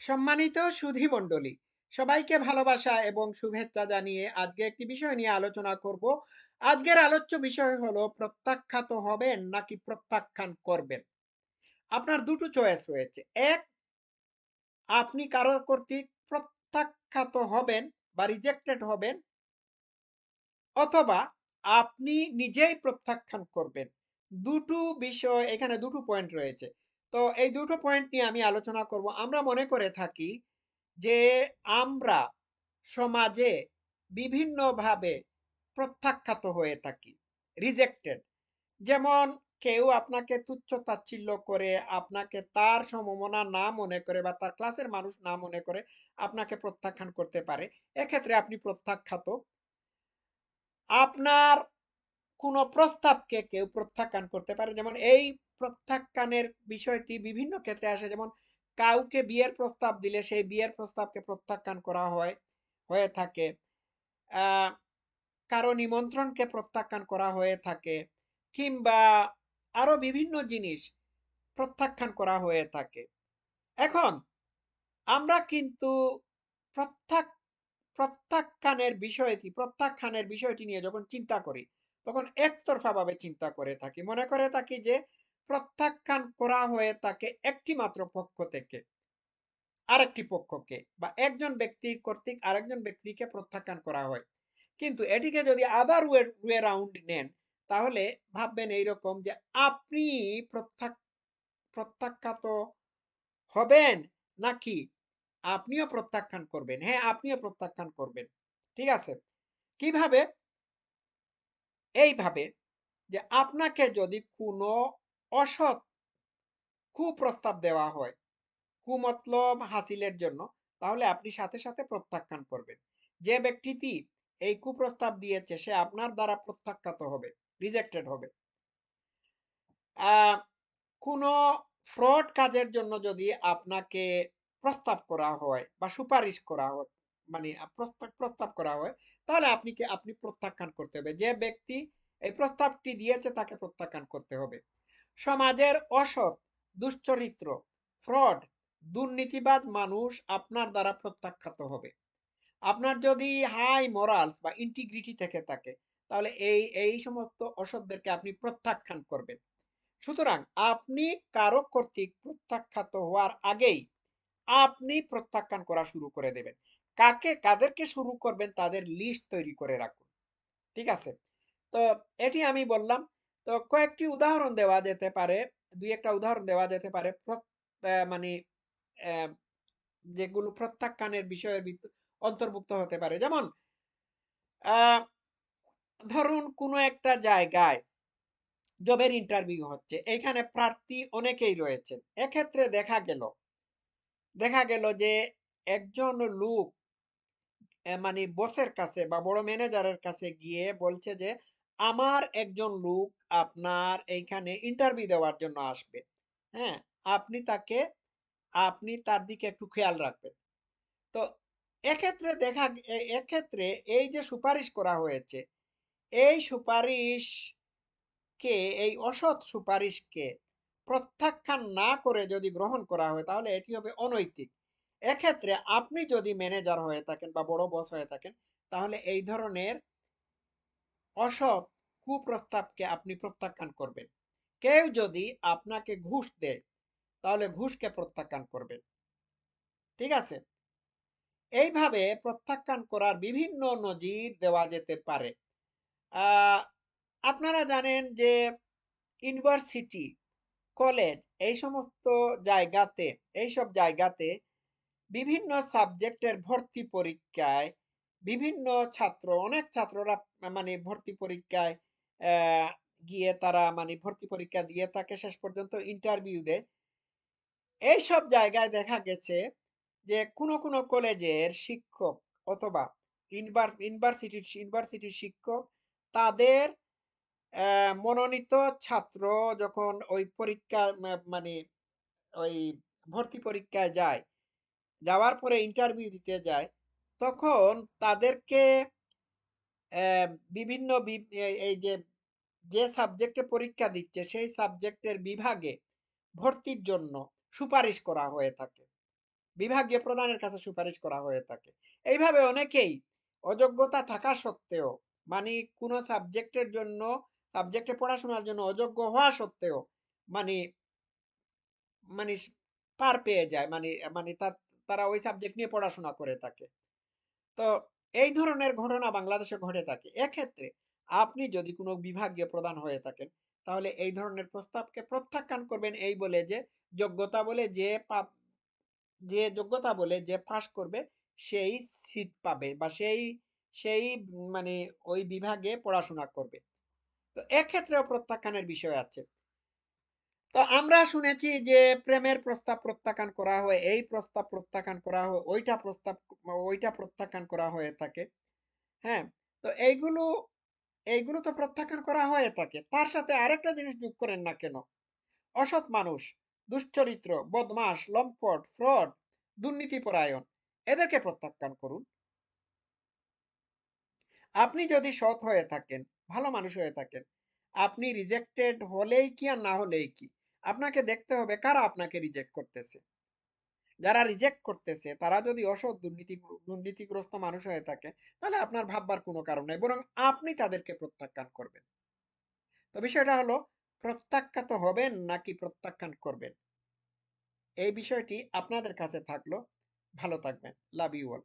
সম্মানিত সুধী মণ্ডলী, সবাইকে ভালোবাসা এবং শুভেচ্ছা জানিয়ে আজকে একটি বিষয় নিয়ে আলোচনা করব। আজকের আলোচ্য বিষয় হলো, প্রত্যাখ্যাত হবেন নাকি প্রত্যাখ্যান করবেন? আপনার দুটো চয়েস রয়েছে। এক, আপনি কারও কর্তৃক প্রত্যাখ্যাত হবেন বা রিজেক্টেড হবেন অথবা আপনি নিজেই প্রত্যাখ্যান করবেন। দুটো বিষয়, এখানে দুটো পয়েন্ট রয়েছে। তো এই দুটো পয়েন্ট নিয়ে আমি আলোচনা করব। আমরা মনে করে থাকি যে আমরা সমাজে বিভিন্নভাবে প্রত্যাখ্যাত হয়ে থাকি রিজেক্টেড যেমন কেউ আপনাকে তুচ্ছ তাচ্ছিল্য করে, আপনাকে তার সমমনা না মনে করে বা তার ক্লাসের মানুষ না মনে করে আপনাকে প্রত্যাখ্যান করতে পারে, এক্ষেত্রে আপনি প্রত্যাখ্যাত। আপনার কোনো প্রস্তাবকে কেউ প্রত্যাখ্যান করতে পারে। যেমন এই প্রত্যাখ্যানের বিষয়টি বিভিন্ন ক্ষেত্রে আসে। যেমন, কাউকে বিয়ের প্রস্তাব দিলে সেই বিয়ের প্রস্তাবকে প্রত্যাখ্যান করা হয়, হয়ে থাকে। কারও নিমন্ত্রণকে প্রত্যাখ্যান করা হয়ে থাকে কিংবা আরও বিভিন্ন জিনিস প্রত্যাখ্যান করা হয়ে থাকে। এখন, আমরা কিন্তু প্রত্যাখ, প্রত্যাখ্যানের বিষয়টি প্রত্যাখ্যানের বিষয়টি নিয়ে যখন চিন্তা করি, তখন একতরফা ভাবে চিন্তা করে থাকি। মনে করে থাকি যে প্রত্যাখ্যান করা হয়ে থাকে একটি মাত্র পক্ষ থেকে। আরেকটি পক্ষকে বা একজন ব্যক্তি কর্তৃক আরেকজন ব্যক্তিকে প্রত্যাখ্যান করা হয়। কিন্তু এটিকে যদি আদার ওয়ে ওয়ে রাউন্ড নেন, তাহলে ভাববেন এইরকম যে আপনি প্রত্যাখ্যাত হবেন নাকি আপনিও প্রত্যাখ্যান করবেন? হ্যাঁ আপনিও প্রত্যাখ্যান করবেন। ঠিক আছে? কীভাবে? এইভাবে যে আপনাকে যদি কোনো অসৎ কুপ্রস্তাব দেওয়া হয়। কুমতলব হাসিলের জন্য। তাহলে আপনি সাথে সাথে প্রত্যাখ্যান করবেন। যে ব্যক্তিটি এই কুপ্রস্তাব দিয়েছে, সে আপনার দ্বারা প্রত্যাখ্যাত হবে রিজেক্টেড হবে। কোনো ফ্রড কাজের জন্য যদি আপনাকে প্রস্তাব করা হয় বা সুপারিশ করা হয় মানে প্রস্তাব করা হয়, তাহলে আপনি কি, আপনি প্রত্যাখ্যান করতে হবে। যে ব্যক্তি এই প্রস্তাবটি দিয়েছে, তাকে প্রত্যাখ্যান করতে হবে। সমাজের অসৎ, দুশ্চরিত্র, ফ্রড, দুর্নীতিবাদ মানুষ আপনার দ্বারা প্রত্যাখ্যাত হবে। আপনার যদি হাই মরালস বা ইন্টিগ্রিটি থেকে থাকে, তাহলে এই এই সমস্ত অসৎদেরকে আপনি প্রত্যাখ্যান করবেন। সুতরাং আপনি কারও কর্তৃক প্রত্যাখ্যাত হওয়ার আগেই আপনি প্রত্যাখ্যান করা শুরু করে দেবেন। কাকে, কাদেরকে শুরু করবেন, তাদের লিস্ট তৈরি করে রাখুন। ঠিক আছে? তো এটি আমি বললাম তো কয়েকটি উদাহরণ দেওয়া যেতে পারে, দুই একটা উদাহরণ দেওয়া যেতে পারে। মানে যেগুলো প্রত্যাখ্যানের বিষয়ের অন্তর্ভুক্ত হতে পারে। যেমন ধরুন কোনো একটা জায়গায় জবের ইন্টারভিউ হচ্ছে, এখানে প্রার্থী অনেকেই রয়েছেন। এক্ষেত্রে দেখা গেল দেখা গেল যে একজন লোক মানে বসের কাছে বা বড় ম্যানেজারের কাছে গিয়ে বলছে যে আমার একজন লোক আপনার এইখানে ইন্টারভিউ দেওয়ার জন্য আসবে। হ্যাঁ? আপনি তাকে, আপনি তার দিকে একটু খেয়াল রাখবেন। তো এক্ষেত্রে দেখা এক্ষেত্রে এই যে সুপারিশ করা হয়েছে, এই সুপারিশকে, এই অসৎ সুপারিশকে প্রত্যাখ্যান না করে যদি গ্রহণ করা হয়, তাহলে এটি হবে অনৈতিক। এক্ষেত্রে আপনি যদি ম্যানেজার হয়ে থাকেন বা বড় বস হয়ে থাকেন, তাহলে এই ধরনের অসৎ কুপ্রস্তাবকে আপনি প্রত্যাখ্যান করবেন। কেউ যদি আপনাকে ঘুষ দেয়, তাহলে ঘুষকে প্রত্যাখ্যান করবেন। ঠিক আছে? এইভাবে প্রত্যাখ্যান করার বিভিন্ন নজির দেওয়া যেতে পারে। আপনারা জানেন যে ইউনিভার্সিটি, কলেজ এই সমস্ত জায়গাতে, এইসব জায়গাতে বিভিন্ন সাবজেক্টের ভর্তি পরীক্ষায় বিভিন্ন ছাত্র, অনেক ছাত্ররা মানে ভর্তি পরীক্ষায় গিয়ে তারা মানে ভর্তি পরীক্ষা দিয়ে থাকে শেষ পর্যন্ত ইন্টারভিউ দেয়। এইসব জায়গায় দেখা গেছে যে কোনো কোনো কলেজের শিক্ষক অথবা ইউনিভার্সিটির ইউনিভার্সিটির শিক্ষক তাদের মনোনীত ছাত্র যখন ওই পরীক্ষা মানে ওই ভর্তি পরীক্ষায় যায়, যাওয়ার পরে ইন্টারভিউ দিতে যায় তখন তাদেরকে বিভিন্ন এই যে যে সাবজেক্টে পরীক্ষা দিচ্ছে, সেই সাবজেক্টের বিভাগে ভর্তির জন্য সুপারিশ করা হয়ে থাকে বিভাগীয় প্রধানের কাছে সুপারিশ করা হয়ে থাকে। এইভাবে অনেকেই অযোগ্যতা থাকা সত্ত্বেও মানে কোনো সাবজেক্টের জন্য সাবজেক্টে পড়াশোনার জন্য অযোগ্য হওয়া সত্ত্বেও মানে মানে পার পেয়ে যায়। মানে মানে তারা ওই সাবজেক্ট নিয়ে পড়াশোনা করে থাকে। তো এই ধরনের ঘটনা বাংলাদেশে ঘটে থাকে। এক্ষেত্রে আপনি যদি কোনো বিভাগীয় প্রধান হয়ে থাকেন, তাহলে এই ধরনের প্রস্তাবকে প্রত্যাখ্যান করবেন এই বলে যে, যোগ্যতা বলে যে পাব যে যোগ্যতা বলে যে পাস করবে সেই সিট পাবে বা সেই সেই মানে ওই বিভাগে পড়াশোনা করবে। তো এক্ষেত্রেও প্রত্যাখ্যানের বিষয় আছে। তো আমরা শুনেছি যে প্রেমের প্রস্তাব প্রত্যাখ্যান করা হয়, এই প্রস্তাব প্রত্যাখ্যান করা হয়, ওইটা প্রস্তাব ওইটা প্রত্যাখ্যান করা হয়ে থাকে। হ্যাঁ? তো এইগুলো এইগুলো তো প্রত্যাখ্যান করা হয়ে থাকে। তার সাথে আরেকটা জিনিস যোগ করেন না কেন? অসৎ মানুষ, দুশ্চরিত্র, বদমাশ, লম্পট, ফ্রড, দুর্নীতিপরায়ণ এদেরকে প্রত্যাখ্যান করুন। আপনি যদি সৎ হয়ে থাকেন, ভালো মানুষ হয়ে থাকেন, আপনি রিজেক্টেড হলেই কি আর না হলেই কি? আপনাকে দেখতে হবে কারা আপনাকে রিজেক্ট করতেছে। যারা রিজেক্ট করতেছে তারা যদি অসৎ দুর্নীতি দুর্নীতিগ্রস্ত মানুষ হয়ে থাকে, তাহলে আপনার ভাববার কোনো কারণ নাই। বরং আপনি তাদেরকে প্রত্যাখ্যান করবেন। তো বিষয়টা হলো প্রত্যাখ্যাত হবেন নাকি প্রত্যাখ্যান করবেন? এই বিষয়টি আপনাদের কাছে থাকল। ভালো থাকবেন। Love you all.